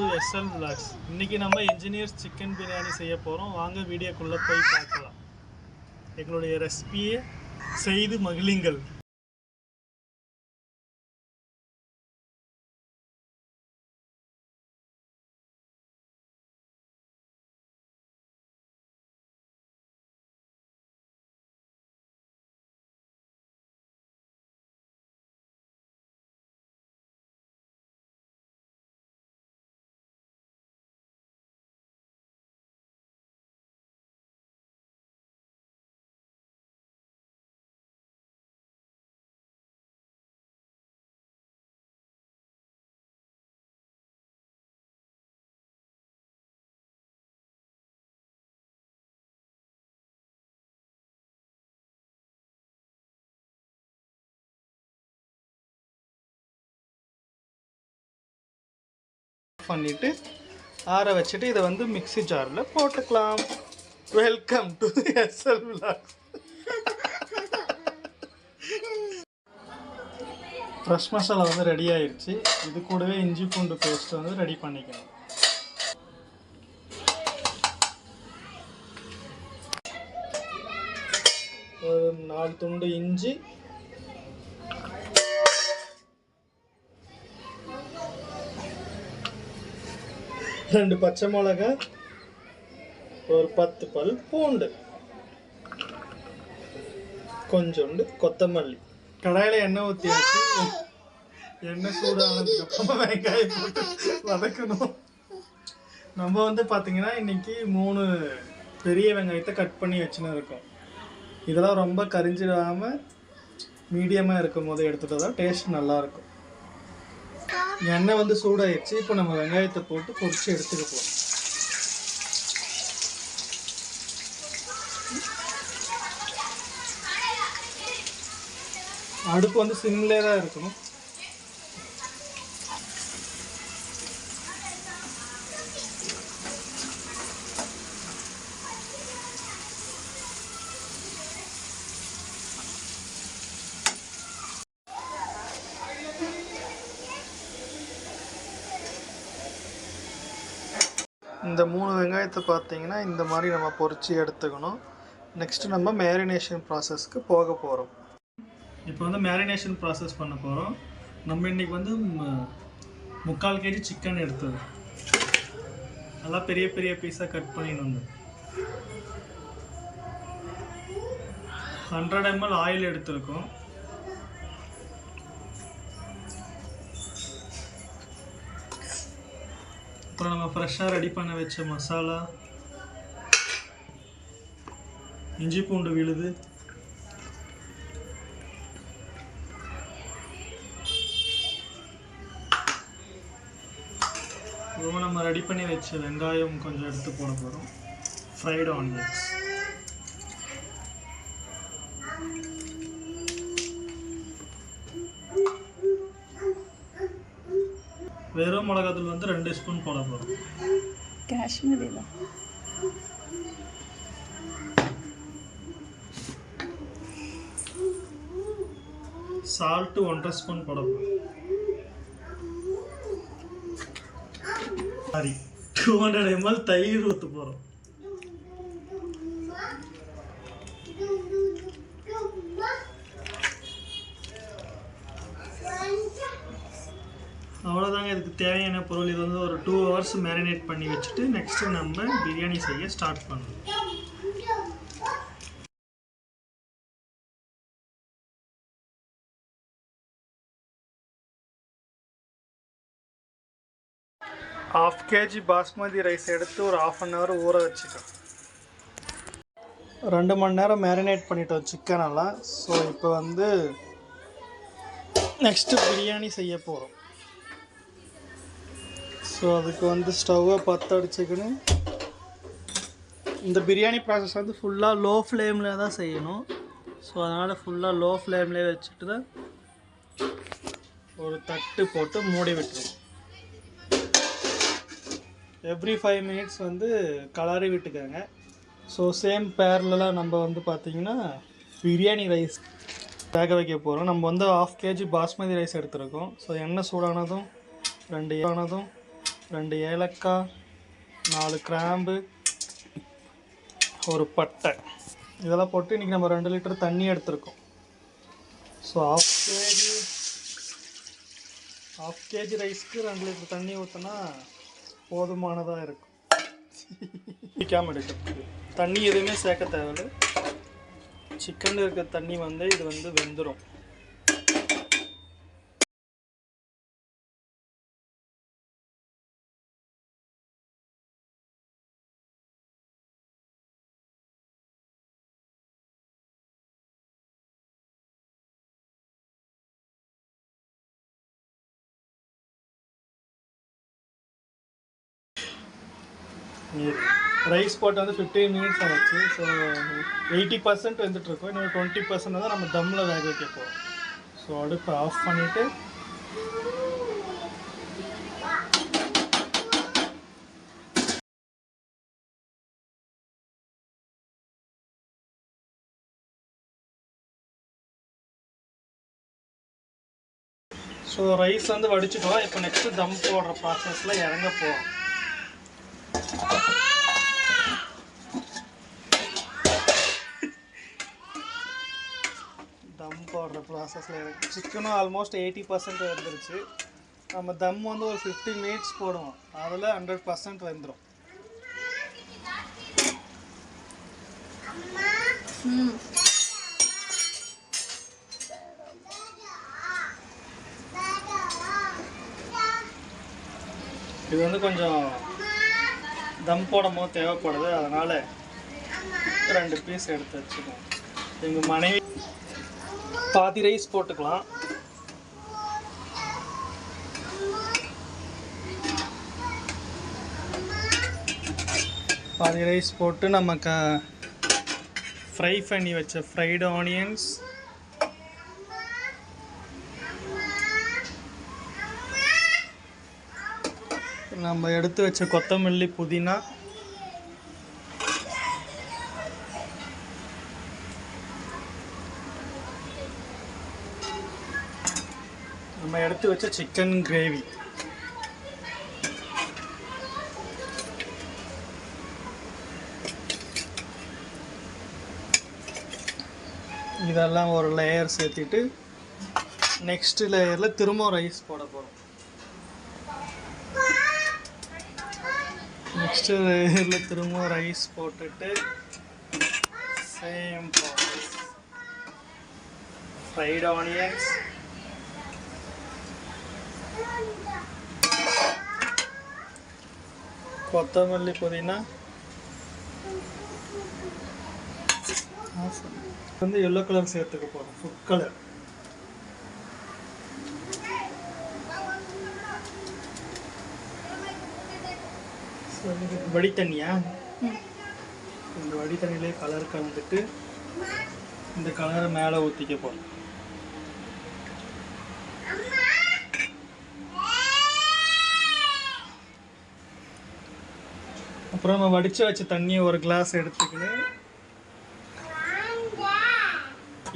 To SL vlogs இன்றைக்கி நம்ம engineers chicken biryani செய்ய போகிறோம் வாங்க வீடியோக்குள்ளே போய் பார்க்கலாம். எங்களுடைய ரெசிபியை செய்து மகிழுங்கள். பண்ணிவிட்டு ஆற வச்சுட்டு இதை வந்து மிக்ஸி ஜாரில் போட்டுக்கலாம். Welcome to SL vlogs fresh masala வந்து ரெடி ஆயிடுச்சு இது கூடவே இஞ்சி பூண்டு பேஸ்ட் வந்து ரெடி பண்ணிக்கணும். ஒரு நாலு துண்டு இஞ்சி ரெண்டு பச்சை மிளகா ஒரு பத்து பல் பூண்டு. கொஞ்சோண்டு கொத்தமல்லி. கடாயில் எண்ணெய் ஊற்றியாச்சு எண்ணெய் சூடானதுக்கு அப்புறமா வெங்காயம் போட்டு வதக்கணும். நம்ம வந்து பார்த்தீங்கன்னா இன்றைக்கி மூணு பெரிய வெங்காயத்தை கட் பண்ணி வச்சுன்னு இருக்கோம். இதெல்லாம் ரொம்ப கரிஞ்சிடாமல் மீடியமாக இருக்கும் போது எடுத்துகிட்டு தான் டேஸ்ட் நல்லாயிருக்கும் எண்ணெய் வந்து சூடாயிடுச்சு. இப்போ நம்ம வெங்காயத்தை போட்டு பொறிச்சு எடுத்துக்க போகிறோம் அடுப்பு வந்து சிம்லேயே தான் இருக்கணும். இந்த மூணு வெங்காயத்தை பார்த்தீங்கன்னா இந்த மாதிரி நம்ம பொறிச்சு எடுத்துக்கணும். நெக்ஸ்ட்டு நம்ம மேரினேஷன் ப்ராசஸ்க்கு போக போகிறோம் இப்போ வந்து மேரினேஷன் ப்ராசஸ் பண்ண போகிறோம் நம்ம இன்னைக்கு வந்து முக்கால் கேஜி சிக்கன் எடுத்தது. நல்லா பெரிய பெரிய பீஸாக கட் பண்ணிடணும் ஹண்ட்ரட் எம்எல் ஆயில் எடுத்திருக்கோம். அப்புறம் நம்ம ஃப்ரெஷ்ஷாக ரெடி பண்ண வச்ச மசாலா இஞ்சி பூண்டு விழுது. ரொம்ப நம்ம ரெடி பண்ணி வச்ச வெங்காயம் கொஞ்சம் எடுத்து போட போகிறோம் ஃப்ரைடு ஆனியன்ஸ் மிளகாத்தூள் வந்து ரெண்டு ஸ்பூன் போட போகிறோம் காஷ்மீரி தான் சால்ட்டு ஒன்றரை ஸ்பூன் போட போகிறோம் சாரி டூ ஹண்ட்ரட் எம்எல் தயிர் ஊற்று போகிறோம் அவ்வளோதாங்க இதுக்கு தேவையான பொருள்? இது வந்து ஒரு டூ ஹவர்ஸ் மேரினேட் பண்ணி வச்சுட்டு நெக்ஸ்ட்டு நம்ம பிரியாணி செய்ய ஸ்டார்ட் பண்ணணும். ஹாஃப் கேஜி பாஸ்மதி ரைஸ் எடுத்து ஒரு ஆஃப் அன் ஹவர் ஊற வச்சுக்கலாம். ரெண்டு மணி நேரம் மேரினேட் பண்ணிட்டோம் சிக்கனெல்லாம் ஸோ இப்போ வந்து நெக்ஸ்ட்டு பிரியாணி செய்ய போகிறோம் ஸோ அதுக்கு வந்து ஸ்டவ்வை பற்ற அடிச்சுக்கணும் இந்த பிரியாணி ப்ராசஸ் வந்து ஃபுல்லாக லோ ஃப்ளேமில் தான் செய்யணும். ஸோ அதனால் ஃபுல்லாக லோ ஃப்ளேம்லேயே வச்சுட்டு தான் ஒரு தட்டு போட்டு மூடி விட்டுருவோம் எவ்ரி ஃபைவ் மினிட்ஸ் வந்து கலரி விட்டுக்கோங்க. ஸோ சேம் பேரலாம் நம்ம வந்து பார்த்திங்கன்னா பிரியாணி ரைஸ் வேக வைக்க போகிறோம் நம்ம வந்து ஆஃப் கேஜி பாஸ்மதி ரைஸ் எடுத்திருக்கோம். ஸோ எண்ணெய் சூடானதும் ரெண்டு ஆனதும் ரெண்டு ஏலக்காய் நாலு கிராம்பு ஒரு பட்டை. இதெல்லாம் போட்டு இன்றைக்கி நம்ம ரெண்டு லிட்டர் தண்ணி எடுத்திருக்கோம். So half KG half KG ரைஸ்க்கு ரெண்டு லிட்டர் தண்ணி ஊற்றினா போதுமானதாக இருக்கும். பிடிக்காமல் எடுக்கிறதுக்கு தண்ணி எதுவுமே சேர்க்க தேவையில்லை. சிக்கனில் இருக்கிற தண்ணி வந்து இது வந்து வெந்துடும் ரைஸ் போட்டு வந்து ஃபிஃப்டீன் மினிட்ஸ் ஆகிடுச்சு ஸோ எயிட்டி பர்சன்ட் வந்துட்டுருக்கோம். இன்னொரு இன்னும் டுவெண்ட்டி பர்சன்ட் தான் நம்ம தம்மில் வேக வைக்க போகிறோம் ஸோ அடுப்பை ஆஃப் பண்ணிவிட்டு ஸோ ரைஸ் வந்து வடிச்சிட்டோம் இப்போ நெக்ஸ்ட்டு தம் போடுற ப்ராசஸில் இறங்க போகிறோம் தம் போடுற ப்ராசஸில் எனக்கு சிக்கனும் ஆல்மோஸ்ட் எயிட்டி பர்சன்ட் வந்துருச்சு. நம்ம தம் வந்து ஒரு ஃபிஃப்டி மினிட்ஸ் போடுவோம். அதில் ஹண்ட்ரட் பர்சன்ட் வந்துடும் இது வந்து கொஞ்சம் தம் போடும் போது தேவைப்படுது. அதனால் ரெண்டு பீஸ் எடுத்து வச்சுக்கோம் எங்கள் மனைவி பாதி ரைஸ் போட்டுக்கலாம். பாதி ரைஸ் போட்டு நம்ம க ஃப்ரை பண்ணி வச்ச ஃப்ரைடு ஆனியன்ஸ் நம்ம எடுத்து வச்ச கொத்தமல்லி புதினா. நம்ம எடுத்து வச்ச சிக்கன் கிரேவி இதெல்லாம் ஒரு லேயர் சேர்த்திட்டு நெக்ஸ்ட் லேயரில் திரும்ப ரைஸ் போட போகிறோம் நெக்ஸ்ட்டு லேயரில் திரும்ப ரைஸ் போட்டுட்டு சேம் ஃப்ரைட் ஆனியன்ஸ் கொத்தமல்லி புதினா. வந்து எல்லோ கலர் சேர்த்துக்க போகிறோம் ஃபுட் கலர் வடி தண்ணியா இந்த வடி தண்ணியிலே கலர் கலந்துட்டு இந்த கலரை மேலே ஊற்றிக்க போகிறோம் அப்புறம் நம்ம வடித்து வச்ச தண்ணியை ஒரு கிளாஸ் எடுத்துக்கிட்டு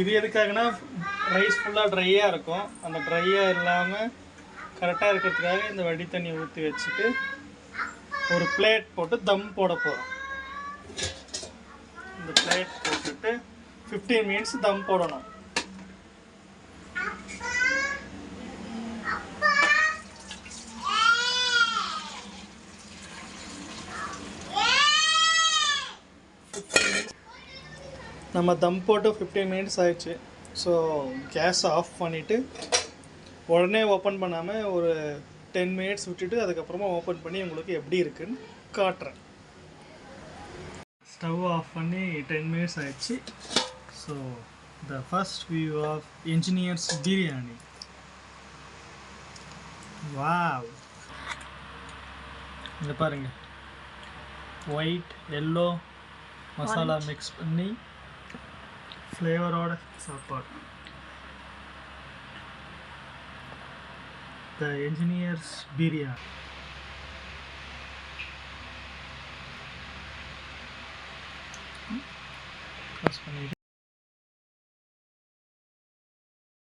இது எதுக்காகனா ரைஸ் ஃபுல்லாக ட்ரையாக இருக்கும். அந்த ட்ரையாக இல்லாமல் கரெக்டாக இருக்கிறதுக்காக இந்த வடி தண்ணி ஊற்றி வச்சுட்டு ஒரு பிளேட் போட்டு தம் போட போகிறோம் இந்த பிளேட் போட்டுட்டு ஃபிஃப்டீன் மினிட்ஸ் தம் போடணும். நம்ம தம் போட்டு ஃபிஃப்டீன் மினிட்ஸ் ஆயிடுச்சு. ஸோ கேஸ் ஆஃப் பண்ணிவிட்டு உடனே ஓப்பன் பண்ணாமல் ஒரு டென் மினிட்ஸ் விட்டுட்டு அதுக்கப்புறமா ஓப்பன் பண்ணி உங்களுக்கு எப்படி இருக்குன்னு காட்டுறேன். ஸ்டவ் ஆஃப் பண்ணி டென் மினிட்ஸ் ஆயிடுச்சு. So the first view of engineers biryani wow இங்க பாருங்க. ஒயிட் எல்லோ மசாலா மிக்ஸ் பண்ணி ஃப்ளேவரோட சாப்பாடு த என்ஜினியர்ஸ் பிரியாணி க்ளோஸ் பண்ணிட்டு